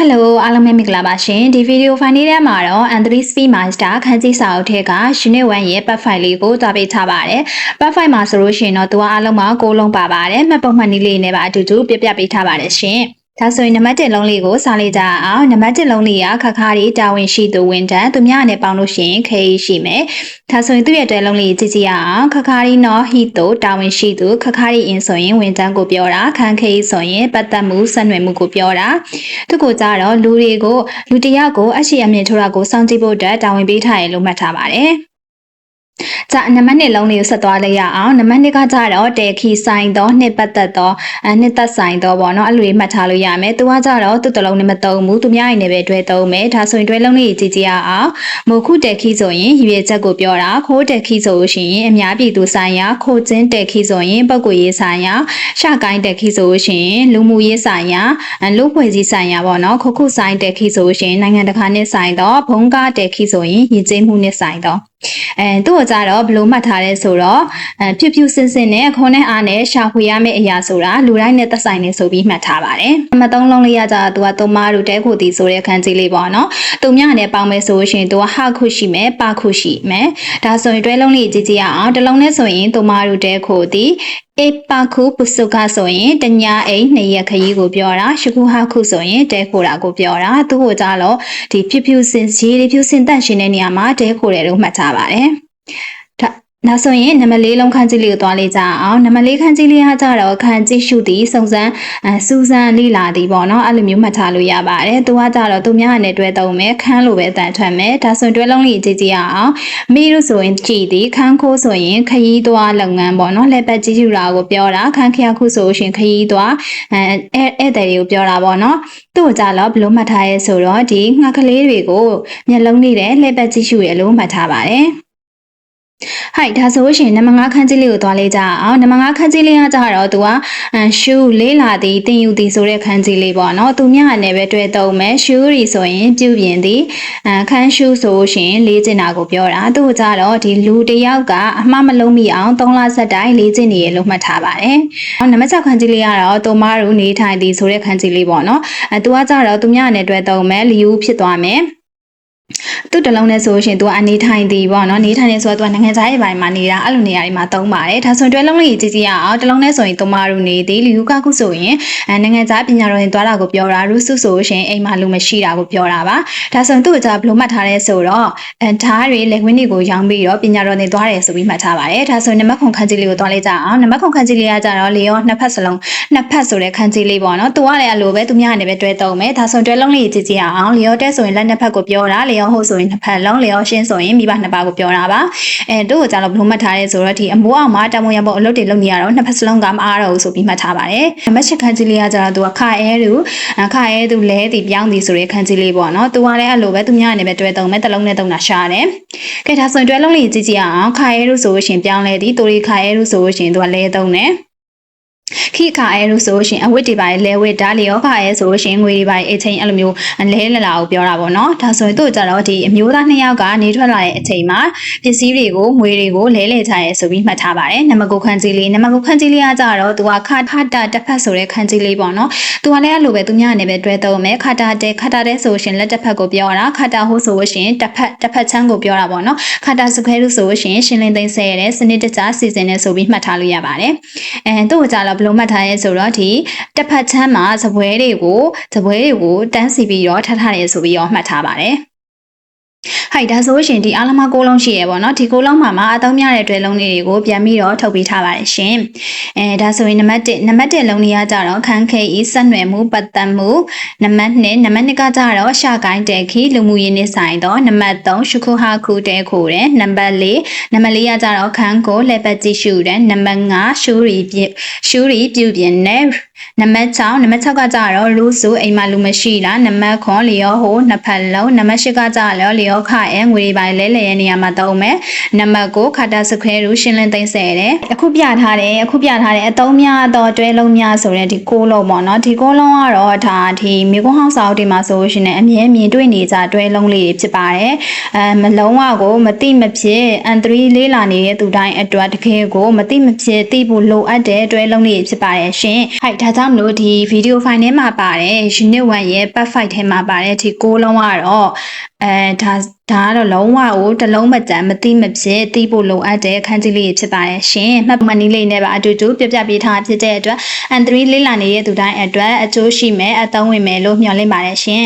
ဟယ်လိုအားလုံးပဲမင်္ဂလာပါရှင်ဒီဗီဒီယိုဖိုင်လေးထဲမှာတော့ N3 Speed Master ခန်းကြီးစာအုပ်ထဲက Unit 1ရဲ့ Part 5လေးကိုတွားပေးထားပါတယ် Part 5မှာဆိုလို့ရှိရင်တော့သူကအားလုံးပေါင်း9လုံးပါပါတယ်မှတ်ပုံမှတ်နည်းလေးနဲ့ပါအတူတူပြပြပေးထားပါတယ်ရှင် ဒါဆိုရင်နံပါတ်1လုံးလေးကိုစာလေးကြအောင်နံပါတ်1လုံးလေးကခခါးလေးတာဝန်ရှိသူဝန်ထမ်းသူများနဲ့ပေါင်းလို့ရှိရင်ခေရှိမယ်ဒါဆိုရင်သူ့ရဲ့တဲလုံးလေးကြည့်ကြည့်ရအောင်ခခါးလေးနော်ဟီတိုတာဝန်ရှိသူခခါးလေးအင်းဆိုရင်ဝန်ထမ်းကိုပြောတာခန်းခေဆိုရင်ပတ်သက်မှုဆက်နွယ်မှုကိုပြောတာသူကကြတော့လူတွေကိုလူတစ်ယောက်ကိုအရှိအမြင့်ထိုးတာကိုစောင့်ကြည့်ဖို့အတွက်တာဝန်ပေးထားရလို့မှတ်ထားပါတယ် 자နံပါတ်1လုံးလေးကိုဆက်သွားလိုက်ရအောင်နံပါတ်2ကကြတော့တေခီဆိုင်တော့နှစ်ပတ်သက်တော့အနှစ်သက်ဆိုင်တော့ပေါ့နော်အဲ့လိုလေးမှတ်ထားလို့ရမယ်သူကကြတော့သူ့တလုံးနဲ့မသုံးဘူးသူများရင်လည်းပဲတွဲသုံးမယ်ဒါဆိုရင်တွဲလုံးလေးကြည့်ကြည့်ရအောင်မိုခုတေခီဆိုရင်ရည်ရချက်ကိုပြောတာခိုးတေခီဆိုလို့ရှိရင်အများပြည်သူဆိုင်ရာခိုးချင်းတေခီဆိုရင်ပုဂ္ဂိုလ်ရေးဆိုင်ရာရှာကိုင်းတေခီဆိုလို့ရှိရင်လူမှုရေးဆိုင်ရာလူဖွဲ့စည်းဆိုင်ရာပေါ့နော်ခုခုဆိုင်တေခီဆိုလို့ရှိရင်နိုင်ငံတကာနဲ့ဆိုင်တော့ဘုံကားတေခီဆိုရင်ရည်ကျင်းမှုနဲ့ဆိုင်တော့အဲသူ့ကိုကြတော့ဘလို့မှတ်ထားလဲဆိုတော့အဲဖြူဖြူစင်စင်နဲ့ခွန်နဲ့အားနဲ့ရှာဖွေရမယ့်အရာဆိုတာလူတိုင်းနဲ့သက်ဆိုင်နေဆိုပြီးမှတ်ထားပါတယ်။အမသုံးလုံးလေးရကြတော့သူကသုံးမတို့တဲခုတီဆိုတဲ့ခန်းကြီးလေးပေါ့နော်။သူများနဲ့ပေါင်းမယ်ဆိုရှင်သူကဟခုရှိမယ်ပခုရှိမယ်။ဒါဆိုရင်တွဲလုံးလေးကြည့်ကြည့်ရအောင်တစ်လုံးနဲ့ဆိုရင်သူမတို့တဲခုတီ အေပါခုပုစုကဆိုရင်တညာအိမ်နှစ်ရက်ခရီးကိုပြောတာရှကုဟခုဆိုရင်တဲခိုတာကိုပြောတာသူ့ကိုကြတော့ဒီဖြူဖြူစင်ကြီးဖြူစင်တန့်ရှင်တဲ့နေရာမှာတဲခိုတယ်လို့မှတ်ထားပါတယ် နောက်ဆိုရင်နံပါတ်၄လုံးခန်းကြီးလေးကိုသွားလေးကြအောင်နံပါတ်၄ခန်းကြီးလေးကကြတော့ခန်းကြီးရှုသည်စုံစမ်းအဲစူဇန်လိလာသည်ပေါ့နော်အဲ့လိုမျိုးမှတ်ထားလို့ရပါတယ်သူကကြတော့သူများနဲ့တွဲသုံးမယ်ခန်းလိုပဲအတန်ထွက်မယ်ဒါဆိုတွဲလုံးလေးကြည့်ကြည့်ရအောင်မိလို့ဆိုရင်ကြည်သည်ခန်းခိုးဆိုရင်ခရီးသွားလုပ်ငန်းပေါ့နော်လက်ပတ်ကြီးယူတာကိုပြောတာခန်းခရခုဆိုရှင်ခရီးသွားအဲဧည့်သည်တွေကိုပြောတာပေါ့နော်သူ့ကြတော့ဘလို့မှတ်ထားရဲဆိုတော့ဒီငှက်ကလေးတွေကိုမျက်လုံးလေးနဲ့လက်ပတ်ကြီးယူရလို့မှတ်ထားပါတယ် ဟိုက်ဒါဆိုရှင်နံပါတ်5ခန်းကြီးလေးကိုသွားလေးကြအောင်နံပါတ်5ခန်းကြီးလေးကကြတော့သူကရှူးလေးလာသည်တင်ယူသည်ဆိုတဲ့ခန်းကြီးလေးပေါ့နော်သူမြနဲ့ပဲတွေ့သုံးမယ်ရှူးရီဆိုရင်ပြုပြင်သည်အခန်းရှူးဆိုရှင်လေးကျင်တာကိုပြောတာသူကကြတော့ဒီလူတယောက်ကအမှားမလုံးမိအောင်3လဆက်တိုင်းလေးကျင်နေရလို့မှတ်ထားပါတယ်နံပါတ်6ခန်းကြီးလေးကတော့သူမတို့နေထိုင်သည်ဆိုတဲ့ခန်းကြီးလေးပေါ့နော်အဲသူကကြတော့သူမြနဲ့တွေ့သုံးမယ်လီယူဖြစ်သွားမယ် သူ့တလုံးနဲ့ဆိုရှင်သူကအနေထိုင်သည်ပေါ့နော်နေထိုင်နေဆိုတော့သူကနိုင်ငံသားရဲ့ဘိုင်မှာနေတာအဲ့လိုနေရာတွေမှာသုံးပါတယ်ဒါဆိုတွဲလုံးလေးကြည့်ကြည့်ရအောင်တလုံးနဲ့ဆိုရင်သူမတို့နေသည်လူကခုဆိုရင်နိုင်ငံသားပညာတော်ရင်သွားတာကိုပြောတာရုစုဆိုရှင်အိမ်မှာလူမရှိတာကိုပြောတာပါဒါဆိုရင်သူ့ကဘလို့မှတ်ထားလဲဆိုတော့အဲဓာတ်တွေလက်ဝင်းတွေကိုရောင်းပြီးတော့ပညာတော်ရင်သွားတယ်ဆိုပြီးမှတ်ထားပါတယ်ဒါဆိုနံပါတ်ခွန်ခန်းကြီးလေးကိုသွားလိုက်ကြအောင်နံပါတ်ခွန်ခန်းကြီးလေးကကြတော့လေရောနှစ်ဖက်စလုံးနှစ်ဖက်ဆိုတဲ့ခန်းကြီးလေးပေါ့နော်သူကလည်းအလိုပဲသူများနဲ့ပဲတွဲသုံးမယ်ဒါဆိုတွဲလုံးလေးကြည့်ကြည့်ရအောင်လေရောတက်ဆိုရင်လက်နှစ်ဖက်ကိုပြောတာလေရောဟုတ်ဆိုရင်နှစ်ဖက်လုံးလျောရှင်းဆိုရင်မိဘနှစ်ပါးကိုပြောတာပါအဲတို့ကိုကြတော့ဘလို့မှတ်ထားရဲဆိုတော့ဒီအမိုးအောင်မှာတမွန်ရဖို့အလုပ်တွေလုပ်နေရတော့နှစ်ဖက်စလုံးကမအားတော့ဘူးဆိုပြီးမှတ်ထားပါတယ်နံပါတ်8ခန်းကြီးလေးကကြတော့သူကခအဲသူခအဲသူလဲတီပြောင်းတီဆိုတဲ့ခန်းကြီးလေးပေါ့နော်သူကလည်းအဲ့လိုပဲသူများအနေနဲ့တွဲသုံးမဲ့တလုံးနဲ့သုံးတာရှားတယ်ကဲဒါဆိုရင်တွဲလုံးလေးကြည့်ကြည့်အောင်ခအဲသူဆိုရှင်ပြောင်းလဲတီတူရီခအဲသူဆိုရှင်သူကလဲသုံးတယ် ခိခါအဲလို့ဆိုရှင်အဝတ်တွေပါလဲဝတ်ဓာလျောခါအဲဆိုရှင်ငွေတွေပါအချိန်အဲ့လိုမျိုးလဲလလာကိုပြောတာပေါ့နော်ဒါဆိုရင်တို့ကြတော့ဒီအမျိုးသားနှစ်ယောက်ကနေထွက်လာတဲ့အချိန်မှာပစ္စည်းတွေကိုငွေတွေကိုလဲလဲချရဲဆိုပြီးမှတ်ထားပါတယ်နမကုတ်ခန်းကြီးလေးနမကုတ်ခန်းကြီးလေးကကြတော့သူကခါခတာတစ်ဖက်ဆိုတဲ့ခန်းကြီးလေးပေါ့နော်သူကလည်းအဲ့လိုပဲသူများနေပဲတွဲသုံးမယ်ခတာတဲခတာတဲဆိုရှင်လက်တစ်ဖက်ကိုပြောတာခတာဟိုဆိုရှင်တစ်ဖက်တစ်ဖက်ချမ်းကိုပြောတာပေါ့နော်ခတာစခွဲလို့ဆိုရှင်ရှင်းလင်းသိမ်းဆဲရတဲ့စနစ်တကျစီစဉ်နေဆိုပြီးမှတ်ထားလို့ရပါတယ်အဲတို့ကြတော့ဘလို့မှတ်ထားရဲဆိုတော့ဒီတစ်ဖက်ချမ်းမှာဇပွဲတွေကိုဇပွဲတွေကိုတန်းစီပြီးတော့ထပ်ထားတယ်ဆိုပြီးတော့မှတ်ထားပါတယ် ဟိုက်ဒါဆိုရှင်ဒီအားလုံးမကိုလုံးရှိရပေါ့နော်ဒီကိုလုံးမှာမှာအသုံးများတဲ့တွဲလုံးလေးတွေကိုပြန်ပြီးတော့ထုတ်ပေးထားပါတယ်ရှင်အဲဒါဆိုရင်နံပါတ်1နံပါတ်1လုံးလေးကကြတော့ခန်းခဲဤဆက်နွယ်မှုပတ်သက်မှုနံပါတ်2နံပါတ်2ကကြတော့ရှာကိုင်းတဲခီလူမှုရေးနေဆိုင်တော့နံပါတ်3ရှုခုဟာခုတဲခိုတဲ့နံပါတ်4နံပါတ်4ကကြတော့ခန်းကိုလက်ပတ်ကြည့်ရှုတဲ့နံပါတ်5ရှူရီပြရှူရီပြုပြင်တဲ့ နံပါတ်6နံပါတ်6ကကြတော့လူစုအိမ်မှာလူမရှိလားနံပါတ်9လျောဟိုနှစ်ဖက်လုံးနံပါတ်10ကကြတော့လျောခအဲငွေတွေပိုင်းလဲလဲရဲ့နေရာမှာသုံးမယ်နံပါတ်9ခါတာစခွဲရူရှင်းလင်းသိမ်းဆဲတယ်အခုပြထားတယ်အခုပြထားတယ်အသုံးများတော့တွဲလုံးများဆိုတဲ့ဒီကိုလုံးပေါ့နော်ဒီကိုလုံးကတော့ဒါဒီမြေကွန်းဟောင်းစာအုပ်တွေမှာဆိုရှင်လည်းအမြဲမြင်တွေ့နေကြတွဲလုံးလေးတွေဖြစ်ပါတယ်အဲမလုံးဝကိုမတိမဖြစ် N3 လေးလာနေတဲ့သူတိုင်းအတွက်တကယ်ကိုမတိမဖြစ်သိဖို့လိုအပ်တဲ့တွဲလုံးလေးဖြစ်ပါတယ်ရှင်ဟိုက်ဒါဒါကြောင့်မလို့ဒီဗီဒီယိုဖိုင်ထဲမှာပါတယ် unit 1ရဲ့ part 5ထဲမှာပါတယ်ဒီ6လုံးကတော့အဲဒါဒါကတော့လုံးဝကိုတစ်လုံးမတန်မသိမဖြစ်သိဖို့လိုအပ်တဲ့အခန်းကြီးလေးဖြစ်ပါတယ်ရှင်မှတ်မှတ်နည်းလေးနဲ့ပါအတူတူပြပြပေးထားဖြစ်တဲ့အတွက် N3 လေးလာနေတဲ့သူတိုင်းအတွက်အကျိုးရှိမယ်အသုံးဝင်မယ်လို့မျှော်လင့်ပါတယ်ရှင်